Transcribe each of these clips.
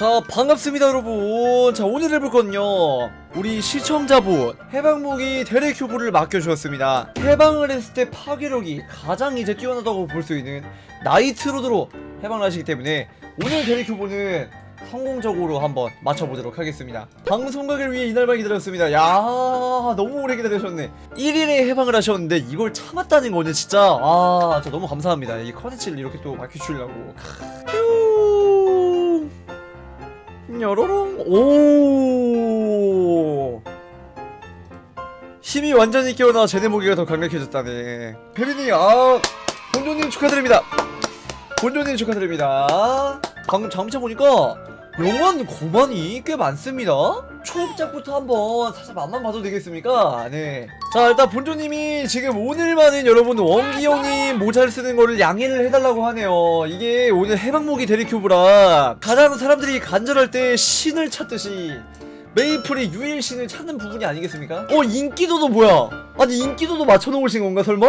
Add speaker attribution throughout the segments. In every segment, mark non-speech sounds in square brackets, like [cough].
Speaker 1: 자 반갑습니다 여러분. 자 오늘 해볼 건요. 우리 시청자분 해방무기 대레큐브를 맡겨주었습니다. 해방을 했을 때 파괴력이 가장 이제 뛰어나다고 볼 수 있는 나이트로드로 해방을 하시기 때문에 오늘 대레큐브는 성공적으로 한번 맞춰보도록 하겠습니다. 방송각을 위해 이날만 기다렸습니다. 야 너무 오래 기다리셨네. 1일에 해방을 하셨는데 이걸 참았다는 거는 진짜. 아 진짜 너무 감사합니다. 이 컨텐츠를 이렇게 또 밝혀주려고. 휴 여로롱? 오! 힘이 완전히 깨어나 제네모기가 더 강력해졌다네. 페미님 아 본조님 축하드립니다. 본조님 축하드립니다. 방금 잠시 보니까 영원 고만이 꽤 많습니다 초입작부터 한번 살짝 맛만 봐도 되겠습니까 네 자 일단 본조님이 지금 오늘만은 여러분 원기형님 모자를 쓰는 거를 양해를 해달라고 하네요 이게 오늘 해방무기 대리큐브라 가장 사람들이 간절할 때 신을 찾듯이 메이플이 유일 신을 찾는 부분이 아니겠습니까? 어 인기도도 뭐야? 아니 인기도도 맞춰놓으신 건가 설마?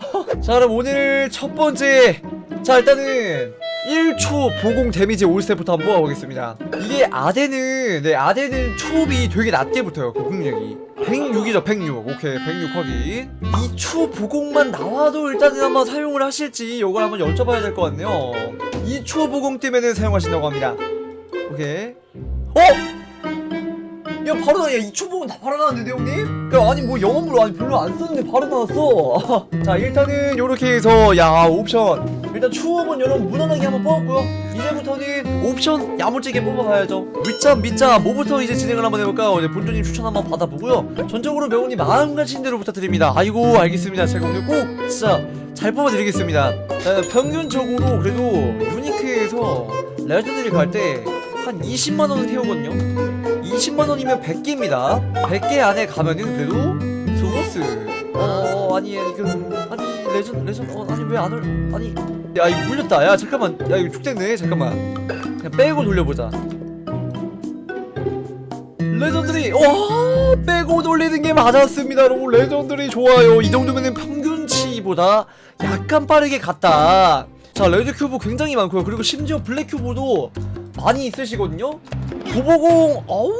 Speaker 1: [laughs] 자 그럼 오늘 첫 번째 자 일단은 1초 보공 데미지 올스텝부터 한번 뽑아보겠습니다. 이게 아데는 네 아데는 초업이 되게 낮게 붙어요 그 공격력이 106이죠 106 오케이 106 확인 2초 보공만 나와도 일단은 한번 사용을 하실지 이걸 한번 여쭤봐야 될 것 같네요. 2초 보공 때문에 사용하신다고 합니다. 오케이. 어? 야 바로 나야 2초 보면 다 바로 나왔는데 형님? 야 아니 뭐 영업으로 아니 별로 안 썼는데 바로 나왔어. [laughs] 자 일단은 요렇게 해서 야 옵션. 일단 추억은 여러분 무난하게 한번 뽑았고요. 이제부터는 옵션 야무지게 뽑아가야죠. 밑잠 밑잠 뭐부터 이제 진행을 한번 해볼까요 이제 본조님 추천 한번 받아보고요. 전적으로 명훈이 마음 가신 대로 부탁드립니다. 아이고 알겠습니다. 제가 오늘 꼭 진짜 잘 뽑아드리겠습니다. 자, 평균적으로 그래도 유니크에서 레전드를 갈 때 한 20만원은 태우거든요 20만원이면 100개입니다. 100개 안에 가면은 그래도 소거스 어 아니 그 아니 레전 레전 어 아니 왜 안 올 아니 야 이거 물렸다. 야 잠깐만. 야 이거 축됐네. 잠깐만. 그냥 빼고 돌려보자. 레전드리 와 빼고 돌리는 게 맞았습니다 여러분. 레전드리 좋아요. 이 정도면은 평균치보다 약간 빠르게 갔다. 자 레드 큐브 굉장히 많고요. 그리고 심지어 블랙 큐브도 많이 있으시거든요 도보공 어우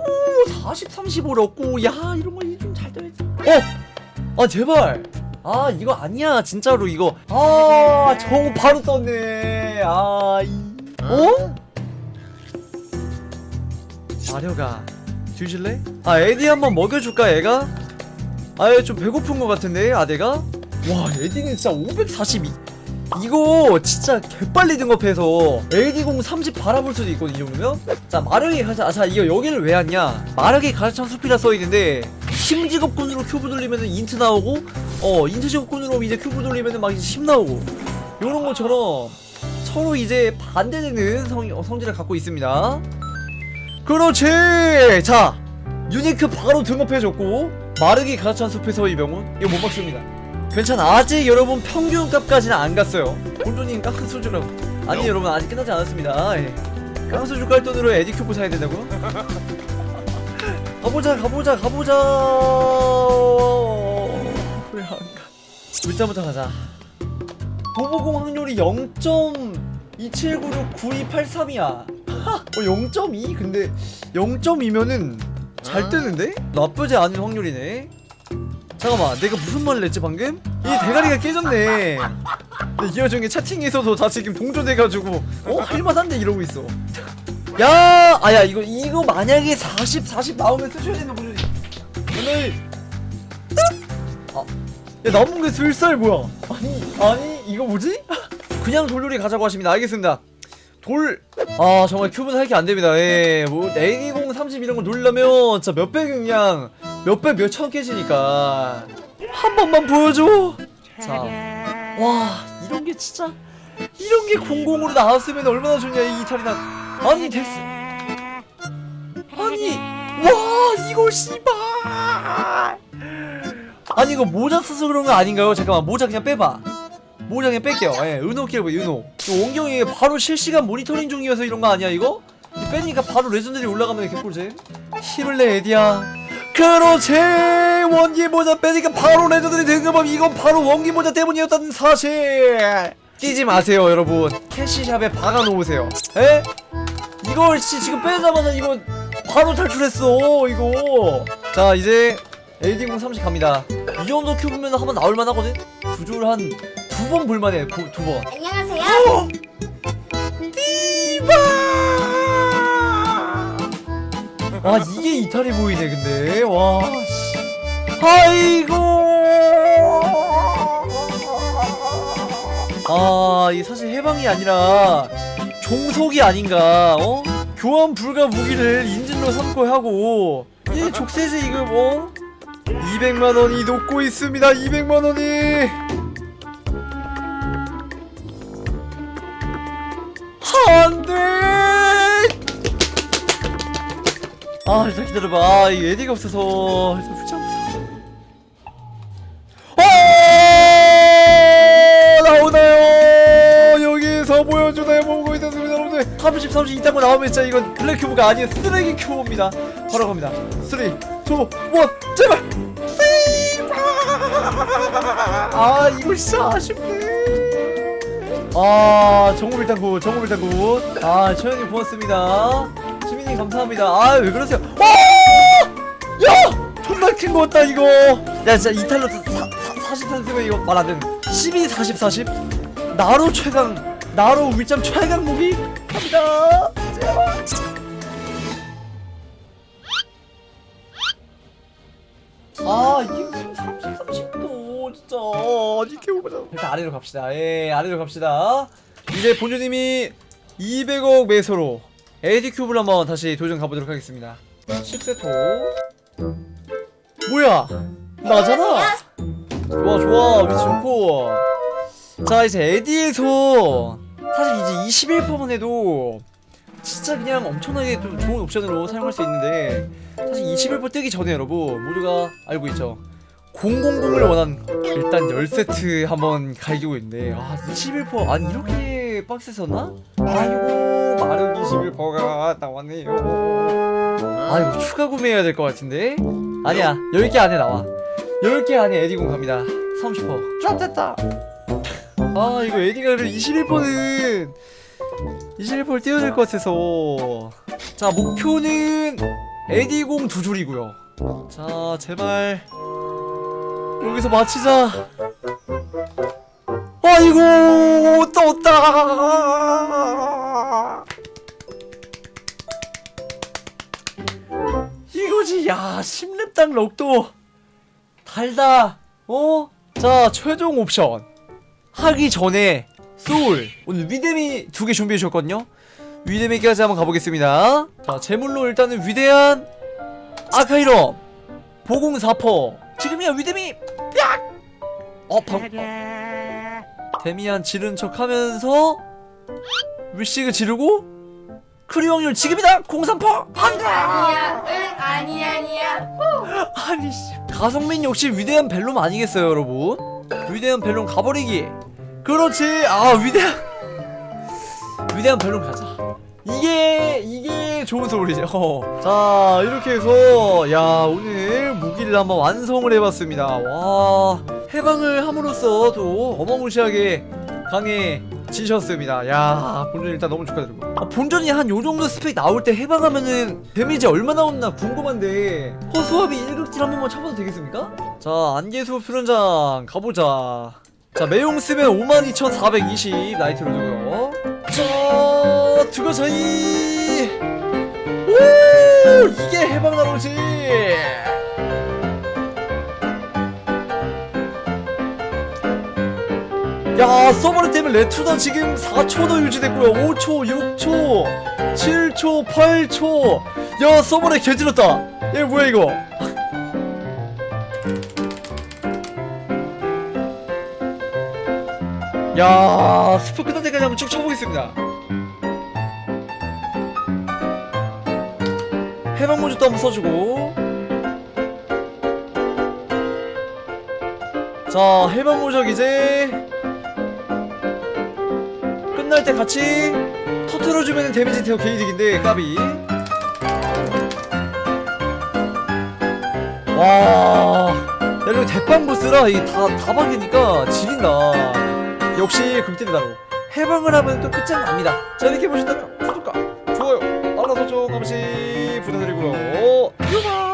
Speaker 1: 40 35를 얻고 야 이런 거 좀잘 돼야지 어! 아 제발 아 이거 아니야 진짜로 이거 아 저거 바로 썼네 아 이 어? 마려가 주실래? 아 에디 한번 먹여줄까 얘가? 아좀 배고픈 것 같은데 아대가? 와 에디는 진짜 542 이거 진짜 개빨리 등급해서 AD0 30 바라볼 수도 있거든 이 정도면? 자 마력이 가자. 아, 자 이거 여기를 왜 왔냐? 마력이 가르쳐 숲이라 써있는데 힘직업군으로 큐브 돌리면은 인트 나오고 어 인트 직업군으로 이제 큐브 돌리면은 막 이제 10 나오고. 요런 것처럼 서로 이제 반대되는 성, 어, 성질을 갖고 있습니다. 그렇지! 자 유니크 바로 등급해줬고 마르기 가르쳐 숲에서의 명운 이거 못 막습니다 괜찮아 아직 여러분 평균값까지는 안 갔어요 본조님 깡수주라고 아니 여러분 아직 끝나지 않았습니다 예. 깡수주 깔 돈으로 에디 큐브 사야 된다고요? [laughs] 가보자 가보자 가보자 왜 안 가? 물자부터 가자 보보공 확률이 0.27969283이야 [laughs] 어 0.2? 근데 0.2면은 잘 뜨는데? 나쁘지 않은 확률이네 잠깐만 내가 무슨 말을 했지 방금? 이 대가리가 깨졌네 이 와중에 채팅에서도 다 지금 동조돼가지고 어? 할만한데 이러고 있어 야! 아야 이거 이거 만약에 40 40 나오면 쓰셔야 되는 분이 오늘 아, 야 남은 게 슬살 뭐야 아니 아니 이거 뭐지? 그냥 돌돌이 가자고 하십니다 알겠습니다 돌, 아, 정말 큐브는 할게 안 됩니다. 예, 뭐, 내기공 30 이런 거 돌려면 진짜 몇백 그냥, 몇백 몇천 깨지니까. 한 번만 보여줘! 자, 와, 이런 게 진짜, 이런 게 공공으로 나왔으면 얼마나 좋냐, 이 이탈이나. 아니, 덱스. 아니, 와, 이거 씨발! 아니, 이거 모자 써서 그런 거 아닌가요? 잠깐만, 모자 그냥 빼봐. 모자 그냥 뺄게요. 예, 은호 키워봐, 은호. 이거 원경이 바로 실시간 모니터링 중이어서 이런 거 아니야, 이거? 이 빼니까 바로 레전드리 올라가면 개꿀잼. 힘을 내, 에디야. 그렇지! 원기 모자 빼니까 바로 레전드리 등급업 이건 바로 원기 모자 때문이었다는 사실! 뛰지 마세요, 여러분. 캐시샵에 박아놓으세요. 에? 이걸 씨 지금 빼자마자 이거 바로 탈출했어 이거 자 이제 LD0 30 갑니다 이 정도 큐브면 한 번 나올만 하거든 구조를 한 두 번 볼만해 두 번
Speaker 2: 안녕하세요.
Speaker 1: 아 이게 이탈이 보이네 근데. 와. 씨. 아이고. 아 이게 사실 해방이 아니라 종속이 아닌가 어? 교환 불가 무기를 인질로 삼고 하고 이 족쇄지 이거 뭐? 200만 원이 녹고 있습니다 200만 원이. 안돼 아 일단 기다려봐. 아, 이 에디가 없어서. 일단 붙잡자. 어! 나오나요? 여기서 보여주나요 보고 있었습니다 여러분들. 30 30 이딴 거 나오면 진짜 이건 블랙 큐브가 아닌 쓰레기 큐브입니다. 바로 갑니다. 3 2 1 제발! 아 이거 진짜 아쉽네. 아 정우 일단 굿 정우 일단 굿아 최현님 고맙습니다 님 감사합니다. 아 왜 그러세요? 어! 야! 존나 큰거 같다 이거. 야 진짜 이탈로 40탄 쓰면 이거 말 안 되는 12 40 40 나로 최강 나로 위점 최강 무기 갑니다. 제발. 아 이게 30 30도 진짜. 이렇게 오보자 일단 아래로 갑시다. 예 아래로 갑시다. 이제 본주님이 200억 매소로 에디 큐브를 한번 다시 도전 가보도록 하겠습니다. 10세토 뭐야? 나잖아. 좋아 좋아. 위치 좋고. 자 이제 에디에서 사실 이제 21%만 해도 진짜 그냥 엄청나게 좀 좋은 옵션으로 사용할 수 있는데 사실 21% 뜨기 전에 여러분 모두가 알고 있죠? 000을 원한 일단 10세트 한번 갈기고 있는데 아 21% 아니 이렇게 빡셌었나? 아이고 마르기 21%가 나왔네요. 아 이거 추가 구매해야 될 것 같은데? 아니야 10개 안에 나와. 10개 안에 에디공 갑니다. 30% 쫙됐다. 아 이거 에디가를 21%는 21%를 띄워야 될것 같아서. 자 목표는 에디공 두 줄이고요. 자 제발 여기서 마치자. 아이고 떴다 이거지 야 10렙당 럭도. 달다 어? 자 최종 옵션. 하기 전에 소울. 오늘 위대미 두 개 준비해 주셨거든요. 위대미까지 한번 가보겠습니다. 자 제물로 일단은 위대한 아카이럼 보공 4퍼 지금이야 위대미. 야! 어 방... 데미안 지른 척 하면서 위식을 지르고 크리 확률 지금이다. 03퍼! 안돼
Speaker 2: 아니야. 응 아니 아니야.
Speaker 1: 아니 씨. 가성민 역시 위대한 벨롬 아니겠어요 여러분? 위대한 벨롬 가버리기. 그렇지. 아 위대한 위대한 벨롬 가자. 이게 이게 좋은 소리죠. 어. 자 이렇게 해서 야 오늘 무기를 한번 완성을 해봤습니다. 와 해방을 함으로써 또 어마무시하게 강해 지셨습니다. 야 본전 일단 너무 축하드리고. 아, 본전이 한 요정도 스펙 나올 때 해방하면은 데미지 얼마 나오나 궁금한데. 허수아비 1극딜 한 번만 쳐봐도 되겠습니까? 자 안개수 표현장 가보자. 자 매용 쓰면 52,420 나이트로 주고요 자 두가 차이. 오 이게 해방 나오지 야 서버를 때문에 레투다 지금 4초도 유지됐고요. 5초 6초 7초 8초. 야 서버에 개질렀다. 얘 뭐야 이거? 야 스포 끝날 때까지 한번 쭉 쳐보겠습니다. 해방 모듈도 한번 써주고. 자 해방 모적 이제 끝날 때 같이 터트려주면 데미지 태어 게이득인데 까비. 와. 야, 이거 대빵 보스라 이게 다, 다 박이니까 지린다. 역시 극딜이다로 해방을 하면 또 끝장납니다. 자 이렇게 보셨다면 구독과 좋아요 조금씩 부탁드리고요. 유머